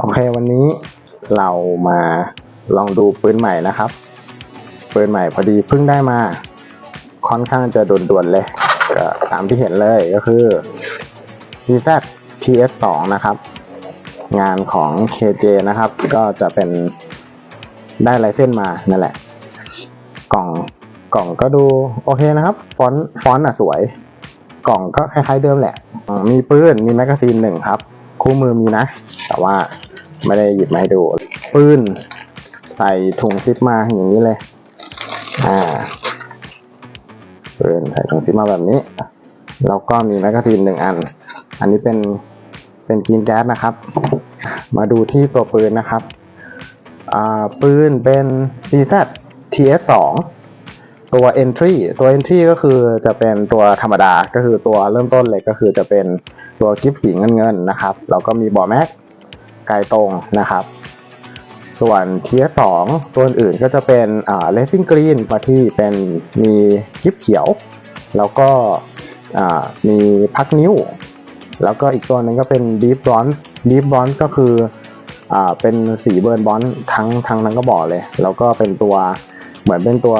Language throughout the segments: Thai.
โอเควันนี้เรามาลองดูปืนใหม่นะครับปืนใหม่พอดีเพิ่งได้มา ค่อนข้างจะด่วนๆเลยก็ตามที่เห็นเลยก็คือ CZ TS2 นะครับ งานของ KJ นะครับ ก็จะเป็นได้ลายเส้นมานั่นแหละ กล่องกล่องก็ดูโอเคนะครับ ฟอนต์ฟอนต์อะสวย กล่องก็คล้ายๆเดิมแหละมมีปืนมีแมกกาซีนหนึ่งครับ คู่มือมีนะ แต่ว่า ไม่ได้หยิบมาให้ดูปืนใส่ถุงซิปมาอย่างนี้เลย อ่าปืนใส่ถุงซิปมาแบบนี้ แล้วก็มีแมกกาซีนหนึ่งอัน อันนี้เป็นเป็นกรีนแก๊สนะครับ มาดูที่ตัวปืนนะครับ อ่าปืนเป็น CZ TS2 ตัว entry ตัว entry ก็คือจะเป็นตัวธรรมดาก็คือตัวเริ่มต้นเลยก็คือจะเป็นตัวกิฟสีเงินเงินๆนะครับแล้วก็มีบอแม็ก ไกลตรงนะครับ ส่วน TS2 ตัวอื่นก็จะเป็นอ่า racing green มาที่เป็นมีกิฟเขียว แล้วก็อ่ามีพักนิ้ว แล้วก็อีกตัวหนึ่งก็เป็น deep bronze deep bronze ก็คืออ่าเป็นสีเบิร์นบอนทั้งทั้งนั้นก็บอกเลย แล้วก็เป็นตัวเหมือนเป็นตัว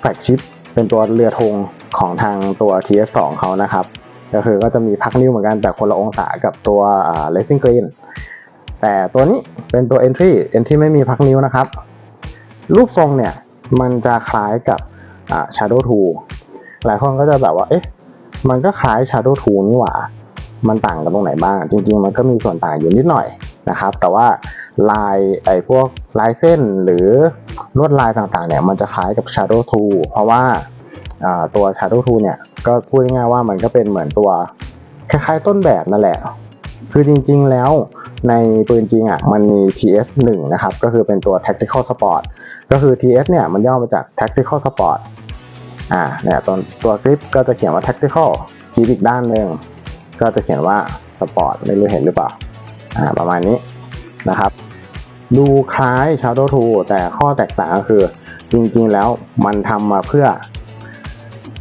แฟกชิปเป็นตัวเรือธงของทางตัว TS2 เขานะครับ ก็คือก็จะมีพักนิ้วเหมือนกันแต่คนละองศากับตัวอ่า racing green แต่ตัวนี้เป็นตัว entry entry ไม่มีพักนิ้วนะครับ รูปทรงเนี่ย มันจะคล้ายกับอ่า shadow 2 หลายคนก็จะแบบว่า เอ๊ะ มันก็คล้าย shadow 2 นี่หว่า มันต่างกันตรงไหนบ้าง จริง ๆ มันก็มีส่วนต่างอยู่นิดหน่อยนะครับ แต่ว่าลายไอ้พวกลายเส้นหรือลวดลายต่างๆเนี่ย มันจะคล้ายกับ shadow 2 เพราะว่าอ่าตัว shadow 2 เนี่ย ก็พูดง่ายๆว่ามันก็เป็นเหมือนตัวคล้ายๆต้นแบบนั่นแหละ คือจริงๆแล้ว ในปืนจริงอะมันมี TS 1 นะครับ ก็คือเป็นตัว Tactical Sport ก็คือ TS เนี่ยมันย่อมาจาก Tactical Sport อ่าเนี่ยตัวตัวกริปก็จะเขียนว่า Tactical กริปอีกด้านหนึ่งก็จะเขียนว่า Sport ไม่รู้เห็นหรือเปล่าอ่าประมาณนี้นะครับ ดูคล้าย Shadow 2 แต่ข้อแตกต่างก็คือจริงๆแล้วมันทำมาเพื่อ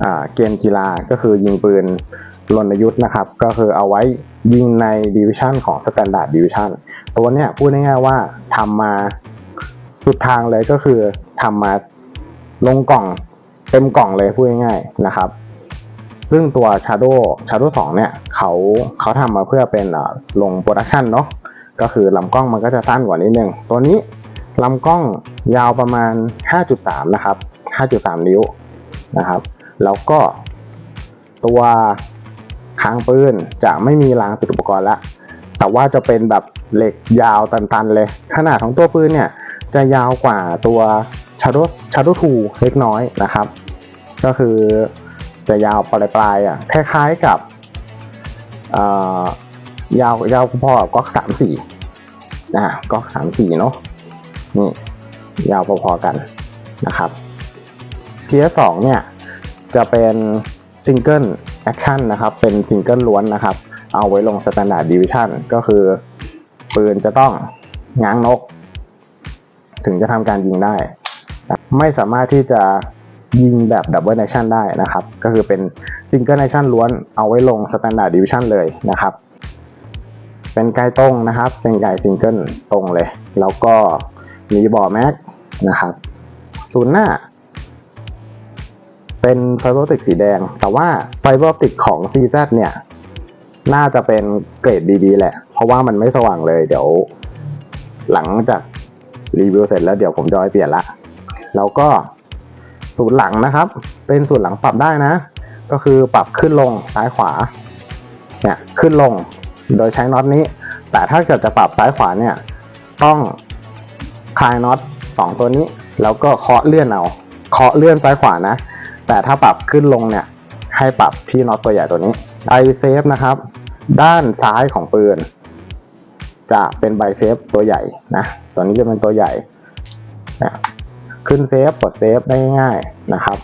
อ่าเกมกีฬาก็คือยิงปืนรณยุทธ์นะครับ ก็คือเอาไว้ ยิงในดิวิชันของ Standard Division ตัวเนี้ยพูดง่ายๆว่าทำมาสุดทางเลยก็คือทำมาลงกล่องเต็มกล่องเลยพูดง่ายๆนะครับ ซึ่งตัว Shadow Shadow 2เนี่ยเขาเขาทำมาเพื่อเป็นลงโปรดักชันเนาะก็คือลำกล้องมันก็จะสั้นกว่านิดนึง ตัวนี้ลำกล้องยาวประมาณ 5.3 นะครับ 5.3 นิ้วนะครับ แล้วก็ตัว คางปืนจะไม่มีรางติดอุปกรณ์ละแต่ว่าจะเป็นแบบเหล็กยาวตันๆเลย ขนาดของตัวปืนเนี่ยจะยาวกว่าตัว Shadow Shadow 2เล็กน้อยนะครับ ก็คือจะยาวปลายๆอะคล้ายๆกับยาวยาวพอกับก๊อกสามสี่นะก๊อกสามสี่เนาะนี่ยาวพอๆกันนะครับ Tier สองเนี่ยจะเป็นซิงเกิล แอคชั่นนะครับ เป็นซิงเกิลล้วนนะครับ เอาไว้ลงสแตนดาร์ดดิวิชันก็คือ ปืนจะต้องง้างนก ถึงจะทำการยิงได้ ไม่สามารถที่จะยิงแบบดับเบิล c t ชั่นได้นะครับ ก็คือเป็นซิงเกิล c t ชั่นล้วนเอาไว้ลงสแตนดาร์ดดิวิชันเลยนะครับ เป็นไกลตรงนะครับ เป็นไกลซิงเกิลตรงเลย แล้วก็มีบอแม็กนะครับศูนย์หน้า เป็นไฟเบอร์ออปติกสีแดง แต่ว่าไฟเบอร์ออปติกของ CZ เนี่ย น่าจะเป็นเกรด BB แหละ เพราะว่ามันไม่สว่างเลย เดี๋ยว หลังจากรีวิวเสร็จแล้วเดี๋ยวผมจะให้เปลี่ยนละ แล้วก็ศูนหลังนะครับ เป็นศูนหลังปรับได้นะ ก็คือปรับขึ้นลงซ้ายขวา เนี่ยขึ้นลงโดยใช้น็อตนี้ แต่ถ้าเกิดจะปรับซ้ายขวาเนี่ย ต้องคลายน็อตสองตัวนี้ แล้วก็เคาะเลื่อนเอา เคาะเลื่อนซ้ายขวานะ แต่ถ้าปรับขึ้นลงเนี่ยให้ปรับที่น็อตตัวใหญ่ตัวนี้ไบเซฟนะครับ ด้านซ้ายของปืน จะเป็นไบเซฟตัวใหญ่นะตัวนี้จะเป็นตัวใหญ่นะขึ้นเซฟกดเซฟได้ง่ายๆนะครับ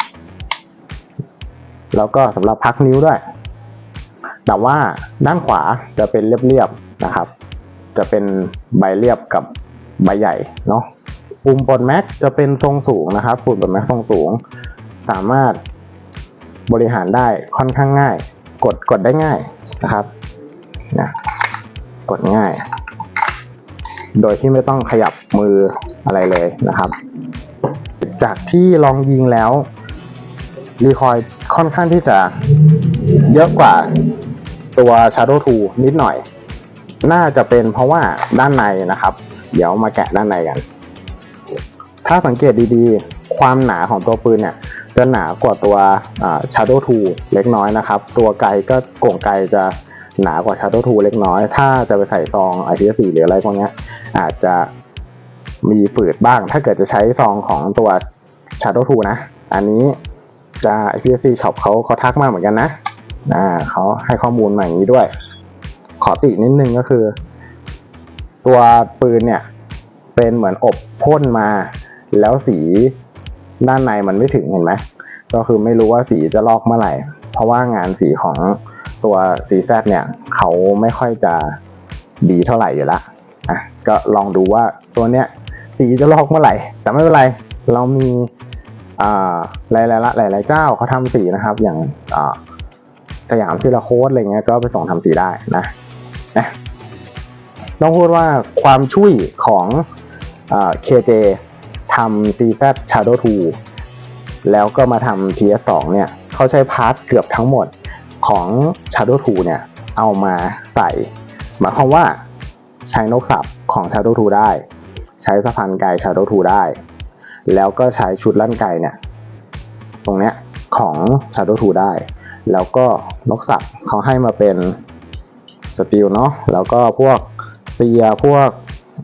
แล้วก็สำหรับพักนิ้วด้วย แต่ว่าด้านขวาจะเป็นเรียบๆนะครับ จะเป็นใบเรียบกับใบใหญ่เนาะปุ่มปลดแม็กจะเป็นทรงสูงนะครับปุ่มปลดแม็กทรงสูง สามารถบริหารได้ค่อนข้างง่าย กดกดได้ง่ายนะครับนะกดง่าย โดยที่ไม่ต้องขยับมืออะไรเลยนะครับ จากที่ลองยิงแล้วรีคอยค่อนข้างที่จะเยอะกว่าตัว Shadow 2 นิดหน่อย น่าจะเป็นเพราะว่าด้านในนะครับ เดี๋ยวมาแกะด้านในกัน ถ้าสังเกตดีๆ ความหนาของตัวปืนเนี่ย จะหนากว่าตัวอ่า Shadow 2 เล็กน้อยนะครับ ตัวไกลก็โก่งไกลจะหนากว่า Shadow 2 เล็กน้อย ถ้าจะไปใส่ซอง IPS4 หรืออะไรพวกนี้อาจจะมีฝืดบ้าง ถ้าเกิดจะใช้ซองของตัว Shadow 2 นะ อันนี้จะ IPS4 Shop เขาเขาทักมาเหมือนกันนะอ่าเขาให้ข้อมูลมาอย่างนี้ด้วย ขอตินิดนึงก็คือ ตัวปืนเนี่ย เป็นเหมือนอบพ่นมาแล้วสี ด้านในมันไม่ถึงเห็นไหมก็คือไม่รู้ว่าสีจะลอกเมื่อไหร่ เพราะว่างานสีของตัว CZ เนี่ยเขาไม่ค่อยจะดีเท่าไหร่อยู่ละอะก็ลองดูว่าตัวเนี้ยสีจะลอกเมื่อไหร่ แต่ไม่เป็นไรเรามีอ่าหลายๆละหลายๆเจ้าเขาทำสีนะครับ อย่างอ่าสยามซิลาโคสอะไรเงี้ยก็ไปส่งทำสีได้นะนะต้องพูดว่าความช่วยของอ่า KJ ทำ CZ Shadow 2 แล้วก็มาทำ PS2 เนี่ยเขาใช้พาร์ทเกือบทั้งหมดของ Shadow 2 เนี่ยเอามาใส่ หมายความว่าใช้นกสับของ Shadow 2 ได้ ใช้สะพานไก Shadow 2 ได้ แล้วก็ใช้ชุดลั่นไกเนี่ยตรงเนี้ยของ Shadow 2 ได้ แล้วก็นกสับเขาให้มาเป็นสตีลเนาะแล้วก็พวกเซียพวก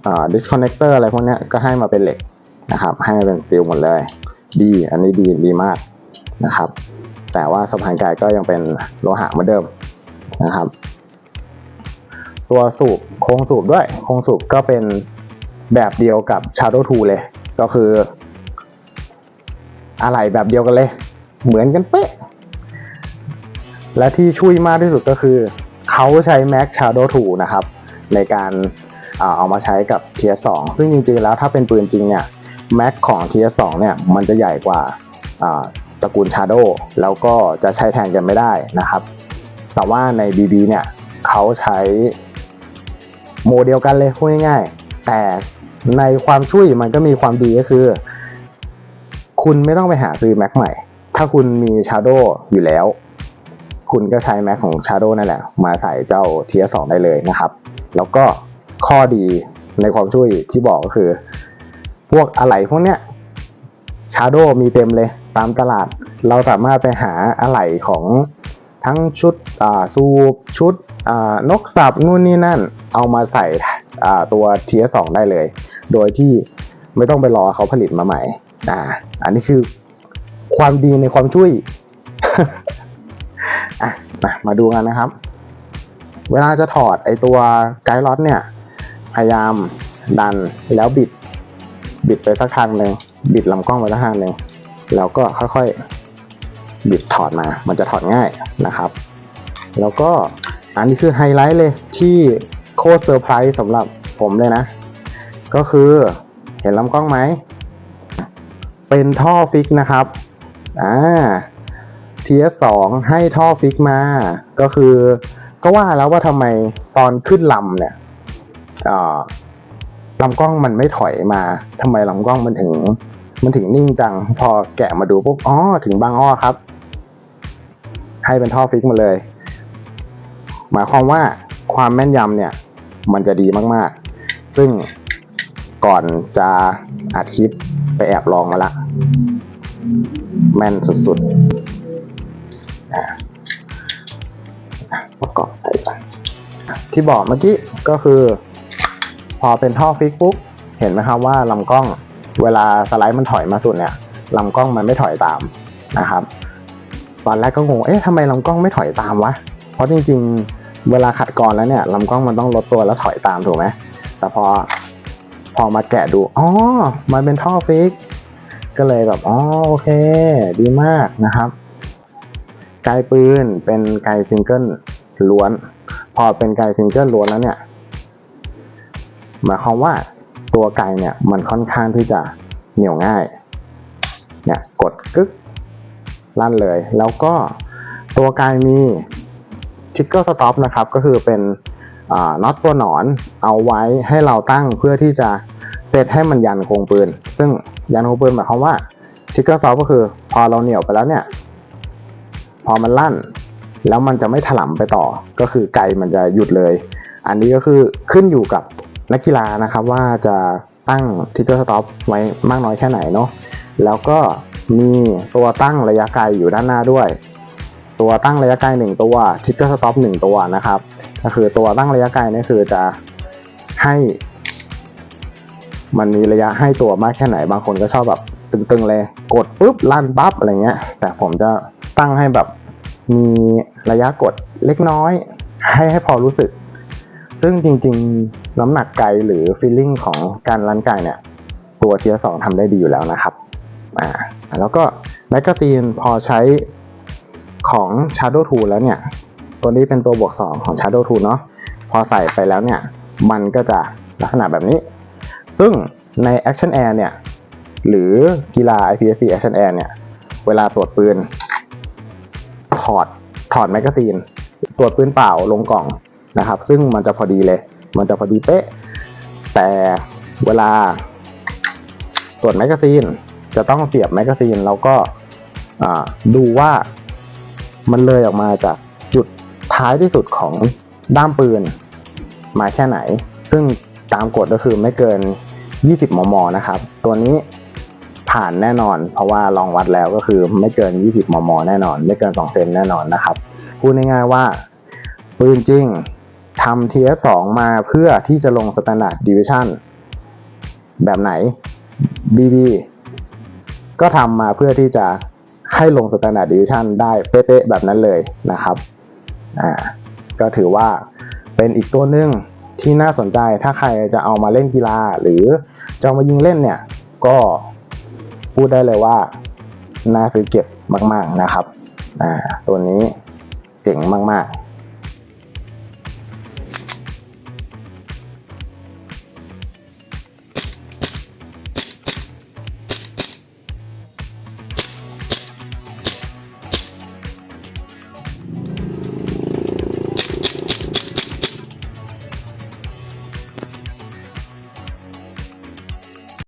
อ่า disconnector อะไรพวกนี้ก็ให้มาเป็นเหล็ก นะครับ ให้เป็นสตีลหมดเลย ดี อันนี้ดีดีมากนะครับ แต่ว่าสะพานไกก็ยังเป็นโลหะเหมือนเดิมนะครับ ตัวสูบโครงสูบด้วย โครงสูบก็เป็นแบบเดียวกับ Shadow 2 เลย ก็คืออะไรแบบเดียวกันเลย เหมือนกันเป๊ะ และที่ช่วยมากที่สุดก็คือ เขาใช้ Mac Shadow 2 นะครับ ในการเอามาใช้กับ Tier 2ซึ่งจริงๆแล้วถ้าเป็นปืนจริงเนี่ย Mac ของ Tier 2เนี่ยมันจะใหญ่กว่าตระกูล Shadow แล้วก็จะใช้แทนกันไม่ได้นะครับ แต่ว่าใน BB เนี่ยเขาใช้โมเดลกันเลยพูดง่ายๆ แต่ในความช่วยมันก็มีความดีก็คือ คุณไม่ต้องไปหาซื้อ Mac ใหม่ ถ้าคุณมี Shadow อยู่แล้ว คุณก็ใช้ Mac ของ Shadow นั่นแหละ มาใส่เจ้า Tier 2ได้เลยนะครับ แล้วก็ข้อดีในความช่วยที่บอกก็คือ พวกอะไหล่พวกเนี้ย Shadow มีเต็มเลยตามตลาด เราสามารถไปหาอะไหล่ของทั้งชุดซูบชุดนกสับนู่นนี่นั่น เอามาใส่ตัว Tier 2ได้เลย โดยที่ไม่ต้องไปรอเขาผลิตมาใหม่อ่าอันนี้คือความดีในความช่วยอะมามาดูกันนะครับ เวลาจะถอดไอตัวไกด์ล็อตเนี่ย พยายามดันแล้วบิด บิดไปสักทางหนึ่งบิดลำกล้องไปสักทางหนึ่งแล้วก็ค่อยๆบิดถอดมา มันจะถอดง่ายนะครับ แล้วก็อันนี้คือไฮไลท์เลยที่โคตรเซอร์ไพรส์สำหรับผมเลยนะ ก็คือเห็นลำกล้องไหม เป็นท่อฟิกนะครับอ่า TS2 ให้ท่อฟิกมา ก็คือ ก็ว่าแล้วว่าทำไมตอนขึ้นลำเนี่ยอ่า ลำกล้องมันไม่ถอยมาทำไมลำกล้องมันถึง มันถึงนิ่งจัง พอแกะมาดูปุ๊บอ๋อถึงบางอ้อครับ ให้เป็นท่อฟิกมาเลย หมายความว่าความแม่นยำเนี่ย มันจะดีมากๆ ซึ่งก่อนจะอัดคลิปไปแอบลองมาละ แม่นสุดๆอะประกอบใส่ไปที่บอกเมื่อกี้ก็คือ พอเป็นท่อฟิกปุ๊บเห็นไหมครับว่าลำกล้องเวลาสไลด์มันถอยมาสุดเนี่ยลำกล้องมันไม่ถอยตามนะครับ ตอนแรกก็งงเอ๊ะทำไมลำกล้องไม่ถอยตามวะเพราะจริง ๆ เวลาขัดกรแล้วเนี่ยลำกล้องมันต้องลดตัวแล้วถอยตามถูกไหมแต่พอพอมาแกะดูอ๋อมันเป็นท่อฟิกก็เลยแบบอ๋อโอเค ดีมากนะครับไกลปืนเป็นไกลซิงเกิลล้วน พอเป็นไกลซิงเกิลล้วนแล้วเนี่ย หมายความว่าตัวไกลเนี่ยมันค่อนข้างที่จะเหนียวง่ายเนี่ยกดกึกลั่นเลย แล้วก็ตัวไกลมีทิกเกอร์สต็อปนะครับก็คือเป็นน็อตตัวหนอนเอาไว้ให้เราตั้งเพื่อที่จะเซตให้มันยันโครงปืน ซึ่งยันโครงปืนหมายความว่าทิกเกอร์ซอฟก็คือพอเราเหนี่ยวไปแล้วเนี่ยพอมันลั่น แล้วมันจะไม่ถลำไปต่อก็คือไกมันจะหยุดเลย อันนี้ก็คือขึ้นอยู่กับ นักกีฬานะครับว่าจะตั้งทิกเกอร์สต็อปไว้มากน้อยแค่ไหนเนาะแล้วก็มีตัวตั้งระยะไกลอยู่ด้านหน้าด้วย ตัวตั้งระยะไกลหนึ่งตัวทิกเกอร์สต็อปหนึ่งตัวนะครับก็คือตัวตั้งระยะไกลนี่คือจะให้ มันมีระยะให้ตัวมากแค่ไหน บางคนก็ชอบแบบตึงๆเลยกดปุ๊บลั่นปั๊บอะไรเงี้ย แต่ผมจะตั้งให้แบบมีระยะกดเล็กน้อย ให้ให้พอรู้สึก ซึ่งจริง ๆ น้ำหนักไกลหรือ feeling ของการลั่นไกลเนี่ยตัวเทียสองทำได้ดีอยู่แล้วนะครับอ่าแล้วก็แมกกาซีนพอใช้ของ Shadow 2 แล้วเนี่ย ตัวนี้เป็นตัวบวก 2 ของ Shadow 2 เนาะพอใส่ไปแล้วเนี่ย มันก็จะลักษณะแบบนี้ ซึ่งใน Action Air เนี่ย หรือกีฬา IPSC Action Air เนี่ย เวลาตรวจปืน ถอดถอดแมกกาซีน ตรวจปืนเปล่าลงกล่องนะครับ ซึ่งมันจะพอดีเลย มันจะพอดีเป๊ะ แต่เวลาตรวจแมกกาซีนจะต้องเสียบแมกกาซีนแล้วก็ดูว่ามันเลยออกมาจากจุดท้ายที่สุดของด้ามปืนมาแค่ไหน ซึ่งตามกฎก็คือไม่เกิน 20 มม นะครับ ตัวนี้ผ่านแน่นอน เพราะว่าลองวัดแล้วก็คือไม่เกิน 20 มม แน่นอน ไม่เกิน 2 เซนแน่นอนนะครับ พูดง่ายๆว่า ปืนจริง ทำ TS2 มาเพื่อที่จะลง Standard Division แบบไหน BB ก็ทำมาเพื่อที่จะให้ลง Standard Division ได้เป๊ะๆแบบนั้นเลยนะครับอ่าก็ถือว่าเป็นอีกตัวหนึ่งที่น่าสนใจถ้าใครจะเอามาเล่นกีฬา หรือจะเอามายิงเล่นเนี่ย ก็พูดได้เลยว่า น่าซื้อเก็บมาก ๆนะครับอ่าตัวนี้เจ๋งมาก ๆ